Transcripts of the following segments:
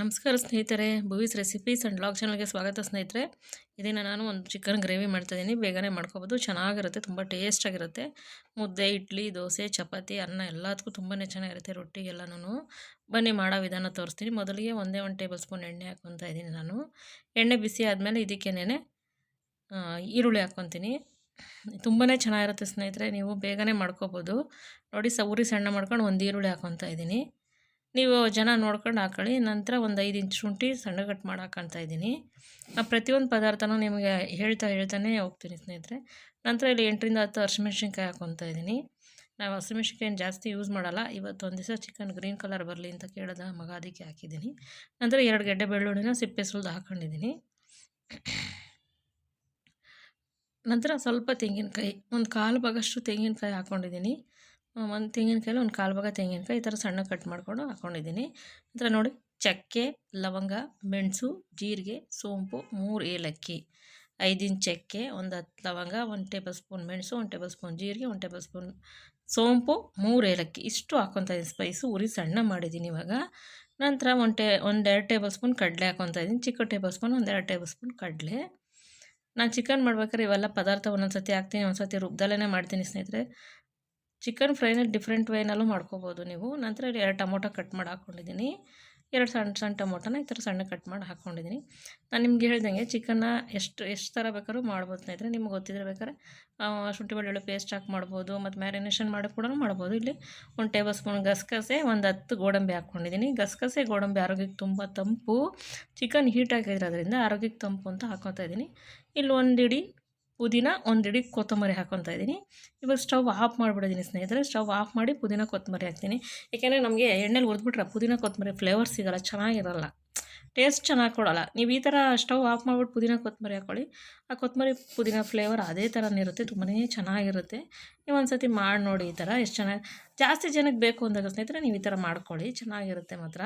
ನಮಸ್ಕಾರ ಸ್ನೇಹಿತರೆ, ಭೂವೀಸ್ recipes and blog ಚಾನಲ್ಗೆ ಸ್ವಾಗತ ಸ್ನೇಹಿತರೆ. ಇದನ್ನು ನಾನು ಒಂದು ಚಿಕನ್ ಗ್ರೇವಿ ಮಾಡ್ತಾಯಿದ್ದೀನಿ ಬೇಗನೆ ಮಾಡ್ಕೋಬೋದು. ಚೆನ್ನಾಗಿರುತ್ತೆ, ತುಂಬ ಟೇಸ್ಟಾಗಿರುತ್ತೆ ಮುದ್ದೆ, ಇಡ್ಲಿ, ದೋಸೆ, ಚಪಾತಿ, ಅನ್ನ ಎಲ್ಲದಕ್ಕೂ ತುಂಬಾ ಚೆನ್ನಾಗಿರುತ್ತೆ ರೊಟ್ಟಿಗೆಲ್ಲನೂ ಬನ್ನಿ, ಮಾಡೋ ವಿಧಾನ ತೋರಿಸ್ತೀನಿ. ಮೊದಲಿಗೆ ಒಂದೇ ಒಂದು ಟೇಬಲ್ ಸ್ಪೂನ್ ಎಣ್ಣೆ ಹಾಕ್ಕೊತಾ ಇದ್ದೀನಿ ನಾನು. ಎಣ್ಣೆ ಬಿಸಿ ಆದಮೇಲೆ ಇದಕ್ಕೇನೆ ಈರುಳ್ಳಿ ಹಾಕ್ಕೊತೀನಿ. ತುಂಬಾ ಚೆನ್ನಾಗಿರುತ್ತೆ ಸ್ನೇಹಿತರೆ, ನೀವು ಬೇಗನೆ ಮಾಡ್ಕೋಬೋದು. ನೋಡಿ, ಸೌರಿ ಸಣ್ಣ ಮಾಡ್ಕೊಂಡು ಒಂದು ಈರುಳ್ಳಿ ಹಾಕ್ಕೊತಾ ಇದ್ದೀನಿ. ನೀವು ಜನ ನೋಡ್ಕೊಂಡು ಹಾಕೊಳ್ಳಿ. ನಂತರ ಒಂದು ಐದು ಇಂಚು ಶುಂಠಿ ಸಣ್ಣ ಕಟ್ ಮಾಡಿ ಹಾಕೊತಾ ಇದ್ದೀನಿ. ಪ್ರತಿಯೊಂದು ಪದಾರ್ಥನೂ ನಿಮಗೆ ಹೇಳ್ತಾ ಹೇಳ್ತಾನೆ ಹೋಗ್ತೀನಿ ಸ್ನೇಹಿತರೆ. ನಂತರ ಇಲ್ಲಿ ಎಂಟರಿಂದ ಹತ್ತು ಹಸಿಮೆಣ್ಸಿನ್ಕಾಯಿ ಹಾಕೊತಾ ಇದ್ದೀನಿ. ನಾವು ಹಸಿಮೆಣ್ಸಿನ್ಕಾಯಿ ಜಾಸ್ತಿ ಯೂಸ್ ಮಾಡಲ್ಲ. ಇವತ್ತು ಒಂದು ದಿವಸ ಚಿಕನ್ ಗ್ರೀನ್ ಕಲರ್ ಬರಲಿ ಅಂತ ಕೇಳಿದ ಮಗ ಅದಕ್ಕೆ ಹಾಕಿದ್ದೀನಿ. ನಂತರ ಎರಡು ಗೆಡ್ಡೆ ಬೆಳ್ಳುಳ್ಳಿನ ಸಿಪ್ಪೆ ಸುಲಿದು ಹಾಕೊಂಡಿದ್ದೀನಿ. ನಂತರ ಸ್ವಲ್ಪ ತೆಂಗಿನಕಾಯಿ, ಒಂದು ಕಾಲು ಭಾಗಷ್ಟು ತೆಂಗಿನಕಾಯಿ ಹಾಕ್ಕೊಂಡಿದ್ದೀನಿ ಒಂದು ತೆಂಗಿನಕಾಯಲ್ಲಿ ಒಂದು ಕಾಲು ಭಾಗ ತೆಂಗಿನಕಾಯಿ ಈ ಥರ ಸಣ್ಣ ಕಟ್ ಮಾಡಿಕೊಂಡು ಹಾಕ್ಕೊಂಡಿದ್ದೀನಿ ನಂತರ ನೋಡಿ ಚಕ್ಕೆ, ಲವಂಗ, ಮೆಣಸು, ಜೀರಿಗೆ, ಸೋಂಪು, ಮೂರು ಏಲಕ್ಕಿ ಐದಿನ ಚಕ್ಕೆ, ಒಂದು ಹತ್ತು ಲವಂಗ, ಒಂದು ಟೇಬಲ್ ಸ್ಪೂನ್ ಮೆಣಸು, ಒಂದು ಟೇಬಲ್ ಸ್ಪೂನ್ ಜೀರಿಗೆ, ಒಂದು ಟೇಬಲ್ ಸ್ಪೂನ್ ಸೋಂಪು, ಮೂರು ಏಲಕ್ಕಿ. ಇಷ್ಟು ಹಾಕ್ಕೊತಾ ಇದ್ದೀನಿ. ಸ್ಪೈಸು ಉರಿ ಸಣ್ಣ ಮಾಡಿದ್ದೀನಿ ಇವಾಗ. ನಂತರ ಒಂದು ಟೇ ಒಂದೆರಡು ಟೇಬಲ್ ಸ್ಪೂನ್ ಕಡಲೆ ಹಾಕ್ಕೊತಾ ಇದ್ದೀನಿ. ಚಿಕ್ಕ ಟೇಬಲ್ ಸ್ಪೂನ್ ಒಂದೆರಡು ಟೇಬಲ್ ಸ್ಪೂನ್ ಕಡಲೆ. ನಾನು ಚಿಕನ್ ಮಾಡ್ಬೇಕಾದ್ರೆ ಇವೆಲ್ಲ ಪದಾರ್ಥ ಒಂದೊಂದು ಸತಿ ಹಾಕ್ತೀನಿ ಒಂದು ಸತಿ ರುಬ್ದಲ್ಲೇ ಮಾಡ್ತೀನಿ ಸ್ನೇಹಿತರೆ. ಚಿಕನ್ ಫ್ರೈನ ಡಿಫ್ರೆಂಟ್ ವೇನಲ್ಲೂ ಮಾಡ್ಕೋಬೋದು ನೀವು. ನಂತರ ಎರಡು ಟೊಮೊಟೊ ಕಟ್ ಮಾಡಿ ಹಾಕ್ಕೊಂಡಿದ್ದೀನಿ. ಎರಡು ಸಣ್ಣ ಸಣ್ಣ ಟೊಮೊಟೊನ ಈ ಥರ ಸಣ್ಣ ಕಟ್ ಮಾಡಿ ಹಾಕ್ಕೊಂಡಿದ್ದೀನಿ. ನಾನು ನಿಮ್ಗೆ ಹೇಳ್ದಂಗೆ ಚಿಕನ್ನ ಎಷ್ಟು ಎಷ್ಟು ಥರ ಬೇಕಾದ್ರೂ ಮಾಡ್ಬೋದು ಸ್ನೇಹಿತರೆ. ನಿಮ್ಗೆ ಗೊತ್ತಿದ್ರೆ ಬೇಕಾದ್ರೆ ಶುಂಠಿ ಬೆಳ್ಳುಳ್ಳಿ ಪೇಸ್ಟ್ ಹಾಕಿ ಮಾಡ್ಬೋದು, ಮತ್ತು ಮ್ಯಾರಿನೇಷನ್ ಮಾಡಿ ಕೂಡ ಮಾಡ್ಬೋದು. ಇಲ್ಲಿ ಒಂದು ಟೇಬಲ್ ಸ್ಪೂನ್ ಗಸಗಸೆ, ಒಂದು ಹತ್ತು ಗೋಡಂಬಿ ಹಾಕ್ಕೊಂಡಿದ್ದೀನಿ. ಗಸಗಸೆ, ಗೋಡಂಬಿ ಆರೋಗ್ಯಕ್ಕೆ ತುಂಬ ತಂಪು. ಚಿಕನ್ ಹೀಟ್ ಆಗಿರೋದ್ರಿಂದ ಆರೋಗ್ಯಕ್ಕೆ ತಂಪು ಅಂತ ಹಾಕ್ಕೊತಾ ಇದ್ದೀನಿ. ಇಲ್ಲಿ ಒಂದು ಇಡೀ ಪುದೀನ ಒಂದೆಡಿ ಕೊತ್ತಂಬರಿ ಹಾಕೊತಾ ಇದ್ದೀನಿ. ಇವಾಗ ಸ್ಟವ್ ಆಫ್ ಮಾಡಿಬಿಡಿದ್ದೀನಿ ಸ್ನೇಹಿತರೆ. ಸ್ಟವ್ ಆಫ್ ಮಾಡಿ ಪುದೀನ ಕೊತ್ತಂಬರಿ ಹಾಕ್ತೀನಿ. ಏಕೆಂದರೆ ನಮಗೆ ಎಣ್ಣೆಲಿ ಹುರಿದ್ಬಿಟ್ರೆ ಪುದೀನ ಕೊತ್ತಂಬರಿ ಫ್ಲೇವರ್ ಸಿಗಲ್ಲ, ಚೆನ್ನಾಗಿರಲ್ಲ. ಟೇಸ್ಟ್ ಚೆನ್ನಾಗಿ ಕೊಡೋಲ್ಲ. ನೀವು ಈ ಥರ ಸ್ಟವ್ ಆಫ್ ಮಾಡಿಬಿಟ್ಟು ಪುದೀನ ಕೊತ್ತಂಬರಿ ಹಾಕ್ಕೊಳ್ಳಿ ಆ ಕೊತ್ತಂಬರಿ ಪುದೀನ ಫ್ಲೇವರ್ ಅದೇ ಥರನೇ ಇರುತ್ತೆ ತುಂಬಾ ಚೆನ್ನಾಗಿರುತ್ತೆ. ನೀವು ಒಂದು ಸತಿ ಮಾಡಿ ನೋಡಿ ಈ ಥರ ಎಷ್ಟು ಚೆನ್ನಾಗಿ, ಜಾಸ್ತಿ ಜನಕ್ಕೆ ಬೇಕು ಅಂದಾಗ ಸ್ನೇಹಿತರೆ ನೀವು ಈ ಥರ ಮಾಡ್ಕೊಳ್ಳಿ, ಚೆನ್ನಾಗಿರುತ್ತೆ ಮಾತ್ರ.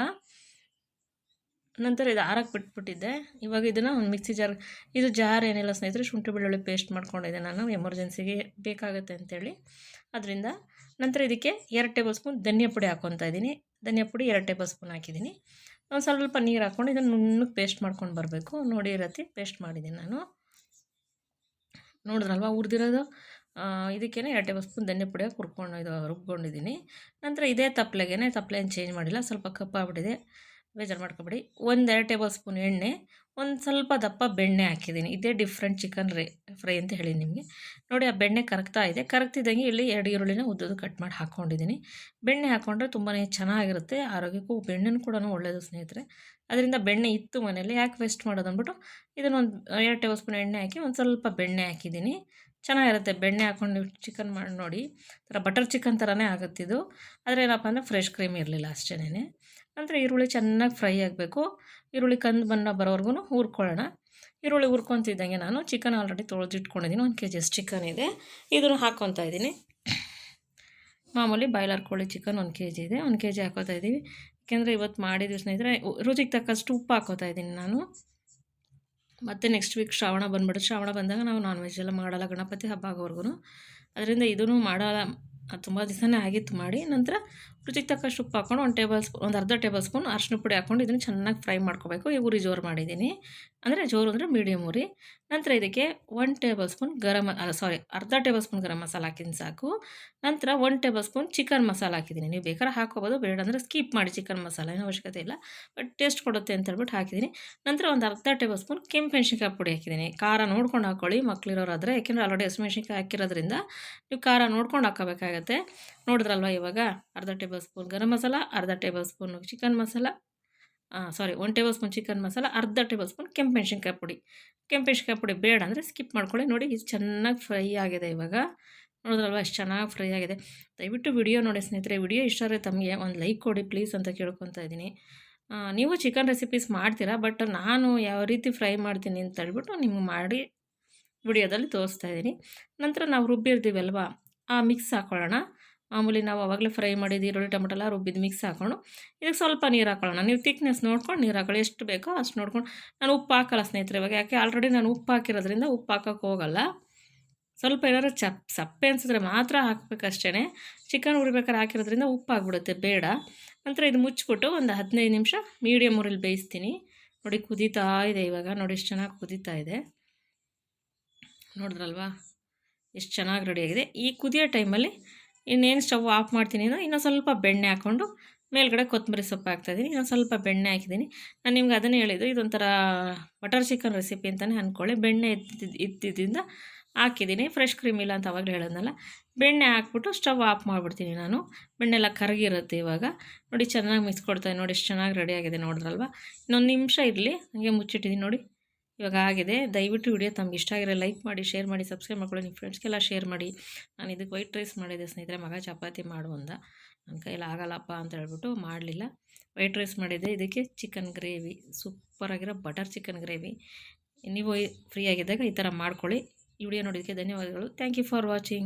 ನಂತರ ಇದು ಆರಕ್ಕೆ ಬಿಟ್ಬಿಟ್ಟಿದ್ದೆ. ಇವಾಗ ಇದನ್ನು ಒಂದು ಮಿಕ್ಸಿ ಜಾರ್ ಇದು ಜಾರ್ ಏನಿಲ್ಲ ಸ್ನೇಹಿತರೆ, ಶುಂಠಿ ಬೆಳ್ಳುಳ್ಳಿ ಪೇಸ್ಟ್ ಮಾಡ್ಕೊಂಡಿದ್ದೆ ನಾನು, ಎಮರ್ಜೆನ್ಸಿಗೆ ಬೇಕಾಗುತ್ತೆ ಅಂತೇಳಿ. ಅದರಿಂದ ನಂತರ ಇದಕ್ಕೆ ಎರಡು ಟೇಬಲ್ ಸ್ಪೂನ್ ಧನಿಯಾ ಪುಡಿ ಹಾಕ್ಕೊತಾ ಇದ್ದೀನಿ. ಧನಿಯಾ ಪುಡಿ ಎರಡು ಟೇಬಲ್ ಸ್ಪೂನ್ ಹಾಕಿದ್ದೀನಿ. ಒಂದು ಸ್ವಲ್ಪ ನೀರು ಹಾಕ್ಕೊಂಡು ಇದನ್ನು ನುಣ್ಣಗೆ ಪೇಸ್ಟ್ ಮಾಡ್ಕೊಂಡು ಬರಬೇಕು. ನೋಡಿ ರತಿ ಪೇಸ್ಟ್ ಮಾಡಿದ್ದೀನಿ ನಾನು. ನೋಡಿದ್ರಲ್ವ ಹುರಿದಿರೋದು ಇದಕ್ಕೇ ಎರಡು ಟೇಬಲ್ ಸ್ಪೂನ್ ಧನ್ಯ ಪುಡಿ ಹುರ್ಕೊಂಡು ಇದು ರುಬ್ಕೊಂಡಿದ್ದೀನಿ. ನಂತರ ಇದೇ ತಪ್ಪಲೆಗೆ ತಪ್ಪಲೆ ಏನು ಚೇಂಜ್ ಮಾಡಿಲ್ಲ, ಸ್ವಲ್ಪ ಕಪ್ಪಾಗ್ಬಿಟ್ಟಿದೆ. ಬೇಜಾರು ಮಾಡ್ಕೊಬೇಡಿ. ಒಂದೆರಡು ಟೇಬಲ್ ಸ್ಪೂನ್ ಎಣ್ಣೆ, ಒಂದು ಸ್ವಲ್ಪ ದಪ್ಪ ಬೆಣ್ಣೆ ಹಾಕಿದ್ದೀನಿ. ಇದೇ ಡಿಫ್ರೆಂಟ್ ಚಿಕನ್ ರೇ ಫ್ರೈ ಅಂತ ಹೇಳಿ ನಿಮಗೆ. ನೋಡಿ, ಆ ಬೆಣ್ಣೆ ಕರಗ್ತಾ ಇದೆ. ಕರಗ್ತಿದ್ದಂಗೆ ಇಲ್ಲಿ ಎರಡು ಈರುಳ್ಳಿನ ಉದ್ದದ್ದು ಕಟ್ ಮಾಡಿ ಹಾಕ್ಕೊಂಡಿದ್ದೀನಿ ಬೆಣ್ಣೆ ಹಾಕ್ಕೊಂಡ್ರೆ ತುಂಬಾ ಚೆನ್ನಾಗಿರುತ್ತೆ. ಆರೋಗ್ಯಕ್ಕೂ ಬೆಣ್ಣೆನೂ ಕೂಡ ಒಳ್ಳೆಯದು ಸ್ನೇಹಿತರೆ. ಅದರಿಂದ ಬೆಣ್ಣೆ ಇತ್ತು ಮನೇಲಿ ಯಾಕೆ ವೇಸ್ಟ್ ಮಾಡೋದು ಅಂದ್ಬಿಟ್ಟು ಇದನ್ನೊಂದು ಎರಡು ಟೇಬಲ್ ಸ್ಪೂನ್ ಎಣ್ಣೆ ಹಾಕಿ ಒಂದು ಸ್ವಲ್ಪ ಬೆಣ್ಣೆ ಹಾಕಿದ್ದೀನಿ. ಚೆನ್ನಾಗಿರುತ್ತೆ. ಬೆಣ್ಣೆ ಹಾಕ್ಕೊಂಡು ಚಿಕನ್ ಮಾಡಿ, ನೋಡಿ ಥರ ಬಟರ್ ಚಿಕನ್ ಥರನೇ ಆಗುತ್ತಿದ್ದು ಆದರೆ ಏನಪ್ಪ ಅಂದರೆ ಫ್ರೆಶ್ ಕ್ರೀಮ್ ಇರಲಿಲ್ಲ ಅಷ್ಟೇನೆ ನಂತರ ಈರುಳ್ಳಿ ಚೆನ್ನಾಗಿ ಫ್ರೈ ಆಗಬೇಕು. ಈರುಳ್ಳಿ ಕಂದು ಬಣ್ಣ ಬರೋವರೆಗೂ ಹುರ್ಕೊಳ್ಳೋಣ. ಈರುಳ್ಳಿ ಹುರ್ಕೊತಿದ್ದಂಗೆ ನಾನು ಚಿಕನ್ ಆಲ್ರೆಡಿ ತೊಳೆದಿಟ್ಕೊಂಡಿದ್ದೀನಿ ಒಂದು ಕೆ ಜಿ ಎಷ್ಟು ಚಿಕನ್ ಇದೆ. ಇದನ್ನು ಹಾಕ್ಕೊತಾ ಇದ್ದೀನಿ. ಮಾಮೂಲಿ ಬಾಯ್ಲರ್ ಕೋಳಿ ಚಿಕನ್ ಒಂದು ಕೆ ಜಿ ಇದೆ. ಒಂದು ಕೆ ಜಿ ಹಾಕೋತಾ ಇದ್ದೀವಿ. ಯಾಕೆಂದರೆ ಇವತ್ತು ಮಾಡಿದ್ವಿ ಸ್ನೇಹಿತರೆ ರುಚಿಗೆ ತಕ್ಕಷ್ಟು ಉಪ್ಪು ಹಾಕೋತಾ ಇದ್ದೀನಿ ನಾನು. ಮತ್ತು ನೆಕ್ಸ್ಟ್ ವೀಕ್ ಶ್ರಾವಣ ಬಂದ್ಬಿಡುತ್ತೆ. ಶ್ರಾವಣ ಬಂದಾಗ ನಾವು ನಾನ್ ವೆಜ್ ಎಲ್ಲ ಮಾಡಲ್ಲ. ಗಣಪತಿ ಹಬ್ಬ ಆಗೋವರೆಗೂ ಅದರಿಂದ ಇದನ್ನು ಮಾಡಲ್ಲ. ತುಂಬ ದಿವಸನೇ ಆಗಿತ್ತು ಮಾಡಿ ನಂತರ ರುಚಿಗೆ ತಕ್ಕಷ್ಟು ಉಪ್ಪು ಹಾಕ್ಕೊಂಡು ಒಂದು ಟೇಬಲ್ ಸ್ಪೂನ್ ಒಂದು ಅರ್ಧ ಟೇಬಲ್ ಸ್ಪೂನ್ ಅರ್ಶಿನ ಪುಡಿ ಹಾಕ್ಕೊಂಡು ಇದನ್ನು ಚೆನ್ನಾಗಿ ಫ್ರೈ ಮಾಡ್ಕೋಬೇಕು. ಈ ಉರಿ ಜೋರು ಮಾಡಿದ್ದೀನಿ. ಅಂದರೆ ಜೋರು ಅಂದರೆ ಮೀಡಿಯಮ್ ಉರಿ ನಂತರ ಇದಕ್ಕೆ ಒನ್ ಟೇಬಲ್ ಸ್ಪೂನ್ ಗರಮ್ ಸಾರಿ ಅರ್ಧ ಟೇಬಲ್ ಸ್ಪೂನ್ ಗರಮ್ ಮಸಾಲ ಹಾಕಿದ್ದೀನಿ ಸಾಕು. ನಂತರ one tablespoon chicken masala ಹಾಕಿದ್ದೀನಿ. ನೀವು ಬೇಕಾದ್ರೆ ಹಾಕೋಬೋದು ಬೇಡ ಅಂದರೆ ಸ್ಕಿಪ್ ಮಾಡಿ ಚಿಕನ್ ಮಸಾಲ, ಏನೂ ಅವಶ್ಯಕತೆ ಇಲ್ಲ. ಬಟ್ ಟೇಸ್ಟ್ ಕೊಡುತ್ತೆ ಅಂತ ಹೇಳ್ಬಿಟ್ಟು ಹಾಕಿದ್ದೀನಿ. ನಂತರ ಒಂದು ಅರ್ಧ ಟೇಬಲ್ ಸ್ಪೂನ್ ಕೆಂಪು ಮೆಣಸಿನ್ಕಾಯಿ ಪುಡಿ ಹಾಕಿದ್ದೀನಿ. ಖಾರ ನೋಡ್ಕೊಂಡು ಹಾಕ್ಕೊಳ್ಳಿ ಮಕ್ಳಿರೋರಾದರೆ. ಯಾಕೆಂದರೆ ಆಲ್ರೆಡಿ ಹಸಿಮೆಣ್ಸಿನ್ಕಾಯಿ ಹಾಕಿರೋದ್ರಿಂದ ನೀವು ಖಾರ ನೋಡ್ಕೊಂಡು ಹಾಕೋಬೇಕಾಗತ್ತೆ ನೋಡಿದ್ರಲ್ವ ಇವಾಗ? ಅರ್ಧ ಟೇಬಲ್ ಸ್ಪೂನ್ ಗರಂ ಮಸಾಲ, ಅರ್ಧ tablespoon chicken masala sorry one tablespoon chicken masala, ಅರ್ಧ ಟೇಬಲ್ ಸ್ಪೂನ್ ಕೆಂಪು ಮೆಣಸಿನ್ಕಾಯಿ ಪುಡಿ. ಕೆಂಪು ಮೆಣಸಿನ್ಕಾಯಿ ಪುಡಿ ಬೇಡ ಅಂದರೆ ಸ್ಕಿಪ್ ಮಾಡ್ಕೊಳ್ಳಿ. ನೋಡಿ, ಇದು ಚೆನ್ನಾಗಿ ಫ್ರೈ ಆಗಿದೆ ಇವಾಗ. ನೋಡಿದ್ರಲ್ವ ಎಷ್ಟು ಚೆನ್ನಾಗಿ ಫ್ರೈ ಆಗಿದೆ. ದಯವಿಟ್ಟು ವಿಡಿಯೋ ನೋಡಿ ಸ್ನೇಹಿತರೆ. ವಿಡಿಯೋ ಇಷ್ಟ ಆದರೆ ತಮಗೆ ಒಂದು ಲೈಕ್ ಕೊಡಿ ಪ್ಲೀಸ್ ಅಂತ ಕೇಳ್ಕೊತಾ ಇದ್ದೀನಿ. ನೀವು ಚಿಕನ್ ರೆಸಿಪೀಸ್ ಮಾಡ್ತೀರಾ? ಬಟ್ ನಾನು ಯಾವ ರೀತಿ ಫ್ರೈ ಮಾಡ್ತೀನಿ ಅಂತ ಹೇಳ್ಬಿಟ್ಟು ನಿಮ್ಗೆ ಮಾಡಿ ವಿಡಿಯೋದಲ್ಲಿ ತೋರಿಸ್ತಾ ಇದ್ದೀನಿ. ನಂತರ ನಾವು ರುಬ್ಬಿರ್ತೀವಲ್ವಾ? ಆ ಮಿಕ್ಸ್ ಹಾಕ್ಕೊಳ್ಳೋಣ ಮಾಮೂಲಿ ನಾವು ಅವಾಗಲೇ ಫ್ರೈ ಮಾಡಿದ್ದು ಈರುಳ್ಳಿ ಟೊಮೆಟೊಲ್ಲ ರುಬ್ಬಿದ್ದು ಮಿಕ್ಸ್ ಹಾಕೊಂಡು ಇದಕ್ಕೆ ಸ್ವಲ್ಪ ನೀರು ಹಾಕೊಳ್ಳೋಣ. ನೀವು ತಿಕ್ನೆಸ್ ನೋಡ್ಕೊಂಡು ನೀರು ಹಾಕೊಳ್ಳಿ. ಎಷ್ಟು ಬೇಕೋ ಅಷ್ಟು ನೋಡ್ಕೊಂಡು. ನಾನು ಉಪ್ಪು ಹಾಕಲ್ಲ ಸ್ನೇಹಿತರೆ ಇವಾಗ, ಯಾಕೆ ಆಲ್ರೆಡಿ ನಾನು ಉಪ್ಪು ಹಾಕಿರೋದ್ರಿಂದ ಉಪ್ಪು ಹಾಕೋಕ್ಕೆ ಹೋಗಲ್ಲ. ಸ್ವಲ್ಪ ಏನಾದ್ರು ಚಪ್, ಸಪ್ಪೆ ಅನಿಸಿದ್ರೆ ಮಾತ್ರ ಹಾಕಬೇಕಷ್ಟೇ ಚಿಕನ್ ಉರಿಬೇಕಾದ್ರೆ ಹಾಕಿರೋದ್ರಿಂದ ಉಪ್ಪು ಆಗಿಬಿಡುತ್ತೆ, ಬೇಡ. ನಂತರ ಇದು ಮುಚ್ಚಿಬಿಟ್ಟು ಒಂದು ಹದಿನೈದು ನಿಮಿಷ ಮೀಡಿಯಮ್ ಊರಲ್ಲಿ ಬೇಯಿಸ್ತೀನಿ. ನೋಡಿ ಕುದೀತಾ ಇದೆ ಇವಾಗ. ನೋಡಿ ಎಷ್ಟು ಚೆನ್ನಾಗಿ ಕುದೀತಾ ಇದೆ. ನೋಡಿದ್ರಲ್ವಾ? ಎಷ್ಟು ಚೆನ್ನಾಗಿ ರೆಡಿಯಾಗಿದೆ ಈ ಕುದಿಯೋ ಟೈಮಲ್ಲಿ ಇನ್ನೇನು ಸ್ಟವ್ ಆಫ್ ಮಾಡ್ತೀನಿ ಅಂದರೆ ಇನ್ನೊಂದು ಸ್ವಲ್ಪ ಬೆಣ್ಣೆ ಹಾಕ್ಕೊಂಡು ಮೇಲ್ಗಡೆ ಕೊತ್ತಂಬರಿ ಸೊಪ್ಪು ಹಾಕ್ತಾಯಿದ್ದೀನಿ ಇನ್ನೊಂದು ಸ್ವಲ್ಪ ಬೆಣ್ಣೆ ಹಾಕಿದ್ದೀನಿ ನಾನು ನಿಮ್ಗೆ ಅದನ್ನೇ ಹೇಳಿದ್ದು, ಇದೊಂಥರ ಬಟರ್ ಚಿಕನ್ ರೆಸಿಪಿ ಅಂತಲೇ ಅಂದ್ಕೊಳ್ಳಿ ಬೆಣ್ಣೆ ಇದ್ದಿದ್ದು ಇದ್ದಿದ್ದರಿಂದ ಹಾಕಿದ್ದೀನಿ ಫ್ರೆಶ್ ಕ್ರೀಮ್ ಇಲ್ಲ ಅಂತ ಅವಾಗಲೇ ಹೇಳೋದ್ನಲ್ಲ. ಬೆಣ್ಣೆ ಹಾಕ್ಬಿಟ್ಟು ಸ್ಟವ್ ಆಫ್ ಮಾಡಿಬಿಡ್ತೀನಿ ನಾನು. ಬೆಣ್ಣೆ ಎಲ್ಲ ಕರಗಿರುತ್ತೆ ಇವಾಗ. ನೋಡಿ ಚೆನ್ನಾಗಿ ಮಿಕ್ಸ್ ಕೊಡ್ತಾಯಿದ್ದೀನಿ ನೋಡಿ ಎಷ್ಟು ಚೆನ್ನಾಗಿ ರೆಡಿಯಾಗಿದೆ ನೋಡಿದ್ರಲ್ವ ಇನ್ನೊಂದು ನಿಮಿಷ ಇರಲಿ. ಹಾಗೆ ಮುಚ್ಚಿಟ್ಟಿದ್ದೀನಿ ನೋಡಿ. ಇವಾಗ ಆಗಿದೆ ದಯವಿಟ್ಟು ವಿಡಿಯೋ ತಮ್ಗೆ ಇಷ್ಟ ಆಗಿರೋ ಲೈಕ್ ಮಾಡಿ, ಶೇರ್ ಮಾಡಿ, ಸಬ್ಸ್ಕ್ರೈಬ್ ಮಾಡ್ಕೊಳ್ಳಿ. ನಿಮ್ಮ ಫ್ರೆಂಡ್ಸ್ಗೆಲ್ಲ ಶೇರ್ ಮಾಡಿ. ನಾನು ಇದಕ್ಕೆ ವೈಟ್ ರೈಸ್ ಮಾಡಿದೆ ಸ್ನೇಹಿತರೆ, ಮಗ ಚಪಾತಿ ಮಾಡು ಅಂದ ನನ್ನ ಕೈಯಲ್ಲಿ ಆಗಲ್ಲಪ್ಪ ಅಂತ ಹೇಳ್ಬಿಟ್ಟು ಮಾಡಲಿಲ್ಲ. ವೈಟ್ ರೈಸ್ ಮಾಡಿದ್ದೆ ಇದಕ್ಕೆ ಚಿಕನ್ ಗ್ರೇವಿ. ಸೂಪರಾಗಿರೋ ಬಟರ್ ಚಿಕನ್ ಗ್ರೇವಿ. ನೀವು ಫ್ರೀ ಆಗಿದ್ದಾಗ ಈ ಥರ ಮಾಡ್ಕೊಳ್ಳಿ. ಈ ವಿಡಿಯೋ ನೋಡೋದಕ್ಕೆ ಧನ್ಯವಾದಗಳು. Thank you for watching